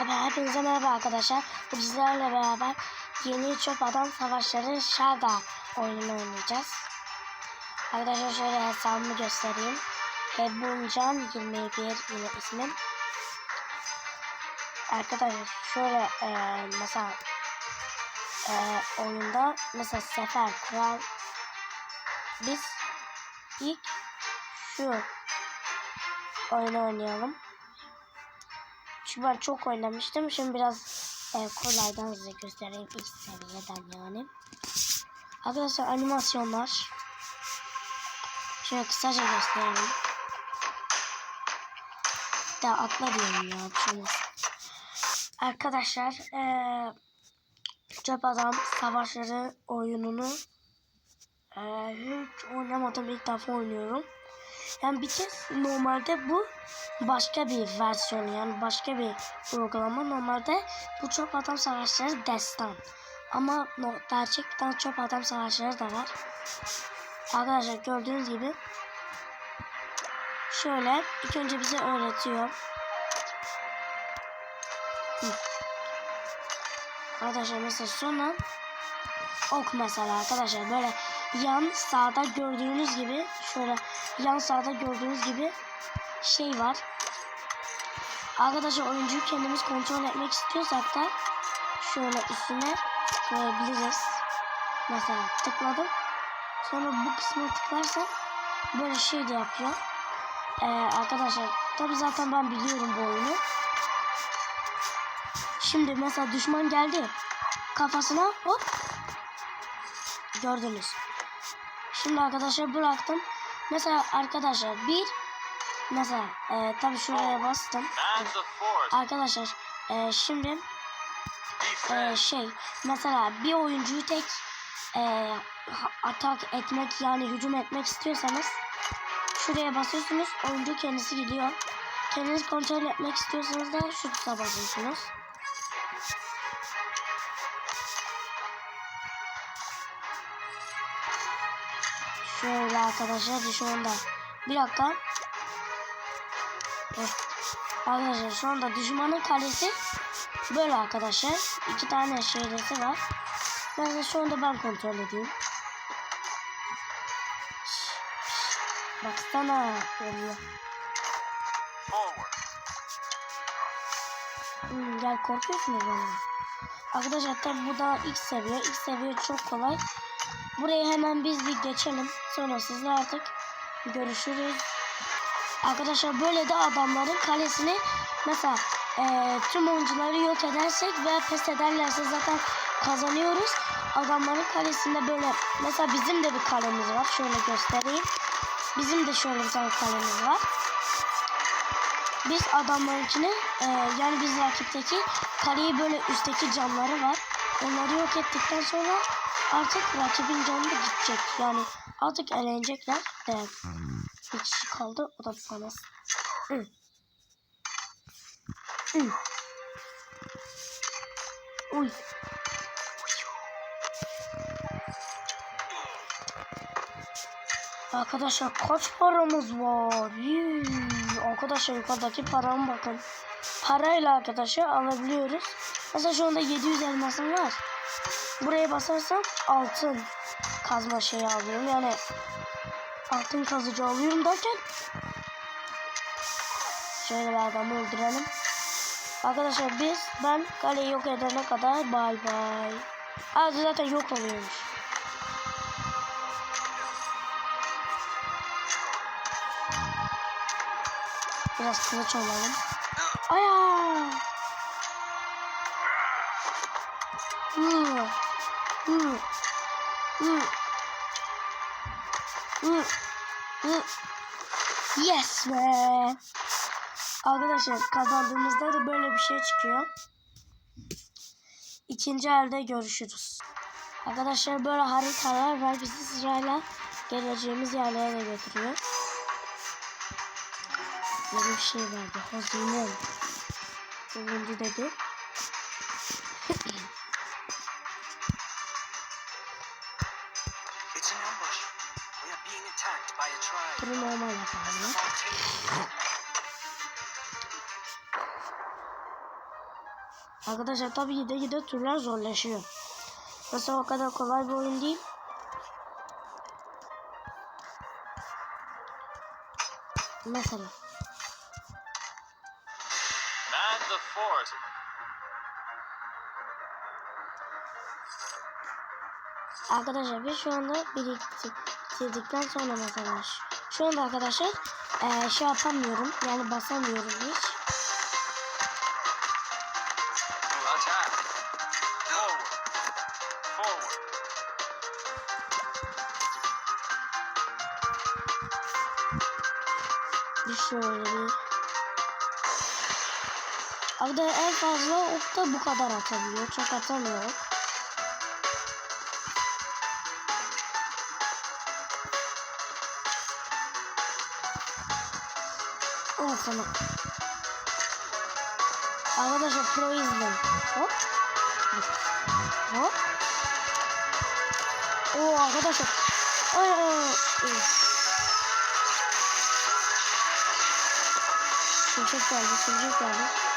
Tabii hepinize merhaba arkadaşlar. Bizlerle beraber yeni çöp adam savaşları Şarda oyununu oynayacağız. Arkadaşlar şöyle hesabımı göstereyim. Hebuncan 21 yine ismim. Arkadaşlar şöyle e, mesela e, oyunda mesela sefer kural biz ilk şu oyunu oynayalım. Çünkü ben çok oynamıştım. Şimdi biraz e, kolaydan size göstereyim. ilk seviyeden yani. Arkadaşlar animasyonlar. Şöyle kısaca göstereyim. Daha atla diyorum ya. olmaz. Arkadaşlar e, Çöp Adam Savaşları oyununu e, hiç oynamadım. ilk defa oynuyorum. Yani bir kez normalde bu başka bir versiyon yani başka bir uygulama. Normalde bu çöp adam savaşları destan. Ama no, gerçek bir çöp adam savaşları da var. Arkadaşlar gördüğünüz gibi şöyle ilk önce bize öğretiyor. Arkadaşlar mesela sonra ok mesela arkadaşlar böyle yan sağda gördüğünüz gibi şöyle yan sağda gördüğünüz gibi şey var. Arkadaşlar oyuncuyu kendimiz kontrol etmek istiyorsak da şöyle üstüne koyabiliriz. Mesela tıkladım. Sonra bu kısma tıklarsam böyle şey de yapıyor. Ee, arkadaşlar tabi zaten ben biliyorum bu oyunu. Şimdi mesela düşman geldi. Kafasına hop. Gördünüz. Şimdi arkadaşlar bıraktım. Mesela arkadaşlar bir mesela e, tabi şuraya bastım. Arkadaşlar e, şimdi e, şey mesela bir oyuncuyu tek e, atak etmek yani hücum etmek istiyorsanız şuraya basıyorsunuz oyuncu kendisi gidiyor. Kendiniz kontrol etmek istiyorsanız da şu tuta basıyorsunuz. Şöyle arkadaşlar şu anda bir dakika. Heh. Arkadaşlar şu anda düşmanın kalesi böyle arkadaşlar. iki tane şeylesi var. De şu anda ben kontrol edeyim. Baksana oluyor. Hmm, gel korkuyorsunuz benden. Arkadaşlar tabi bu da ilk seviye. İlk seviye çok kolay. Burayı hemen biz bir geçelim. Sonra sizle artık görüşürüz. Arkadaşlar böyle de adamların kalesini mesela e, tüm oyuncuları yok edersek veya pes ederlerse zaten kazanıyoruz. Adamların kalesinde böyle mesela bizim de bir kalemiz var. Şöyle göstereyim. Bizim de şöyle bir tane kalemiz var. Biz adamlarınkini e, yani biz rakipteki kaleyi böyle üstteki camları var. Onları yok ettikten sonra artık rakibin canı gidecek. Yani artık elenecekler. De bir kişi kaldı. O da Fanas. Hı. Hı. Uy. Arkadaşlar kaç paramız var? Yuh. Arkadaşlar yukarıdaki parama bakın. Parayla arkadaşlar alabiliyoruz. Mesela şu anda 700 elmasım var. Buraya basarsam altın kazma şeyi alıyorum. Yani altın kazıcı alıyorum derken şöyle bir adamı öldürelim. Arkadaşlar biz ben kaleyi yok edene kadar bay bay. Aa zaten yok oluyormuş. Biraz kılıç alalım. Aya! Hı. Hı. Yes be! Arkadaşlar kazandığımızda da böyle bir şey çıkıyor. İkinci elde görüşürüz. Arkadaşlar böyle haritalar var. Bizi sırayla geleceğimiz yerlere de götürüyor. Böyle bir şey vardı. Hazine. Bulundu dedi. Bunu normal yapalım. Arkadaşlar tabii gide gide türler zorlaşıyor. Mesela o kadar kolay bir oyun değil. Mesela. Man the fort. Arkadaşlar biz şu anda biriktirdikten sonra mesela şu- anda arkadaşlar eee, şey yapamıyorum yani basamıyorum hiç. Bir şöyle bir. Arada en fazla ok da bu kadar atabiliyor. Çok atamıyor. Al sana. Arkadaşlar pro izleyin. Hop. Hop. Oo arkadaşlar. Ay ay ay. Şimşek geldi, şimşek geldi.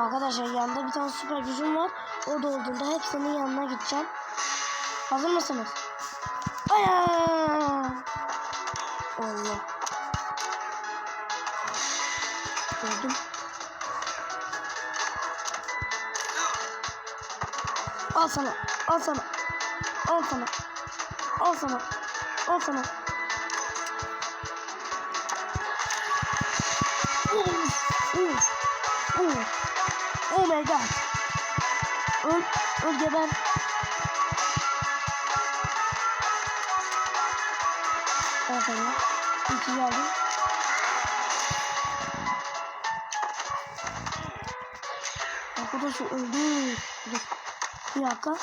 Arkadaşlar yanında bir tane süper gücüm var. O dolduğunda hepsinin yanına gideceğim. Hazır mısınız? Aya! Allah. Gördüm. Al sana. Al sana. Al sana. Al sana. Al sana. Uf, uf, uf. My god. Öl, öl geber. Sana. İki geldim. Arkadaşı öldü. Bir dakika.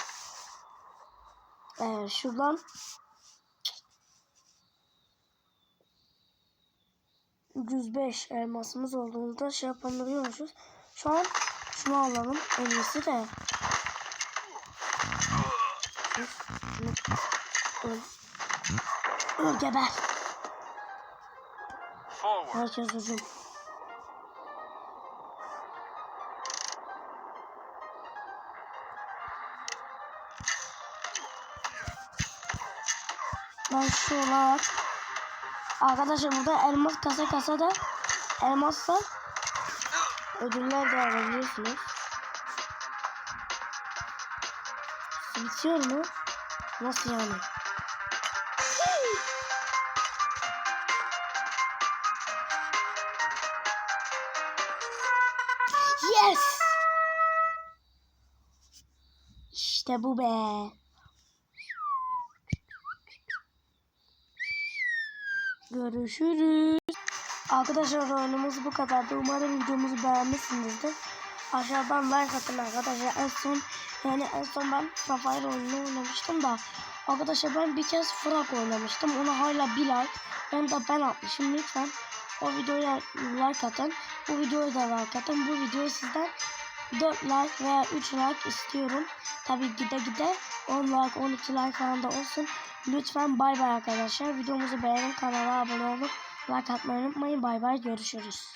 Ee, şuradan ...105 elmasımız olduğunda şey yapabiliyormuşuz. Şu an şunu alalım. En iyisi de. Öl. Öl geber. Herkes hücum. Ben şu olarak Arkadaşlar burada elmas kasa kasa da elmasla ödüller de alabiliyorsunuz. Bitiyor mu? Nasıl yani? Yes! İşte bu be. Görüşürüz. Arkadaşlar oyunumuz bu kadardı. Umarım videomuzu beğenmişsinizdir. Aşağıdan like atın arkadaşlar. En son yani en son ben Sapphire oyununu oynamıştım da arkadaşlar ben bir kez Frag oynamıştım. Ona hala bir like. Onu da ben atmışım. Lütfen o videoya like atın. Bu videoya da like atın. Bu videoyu sizden 4 like veya 3 like istiyorum. Tabi gide gide 10 like 12 like falan da olsun. Lütfen bay bay arkadaşlar. Videomuzu beğenin kanala abone olup like atmayı unutmayın. Bay bay görüşürüz.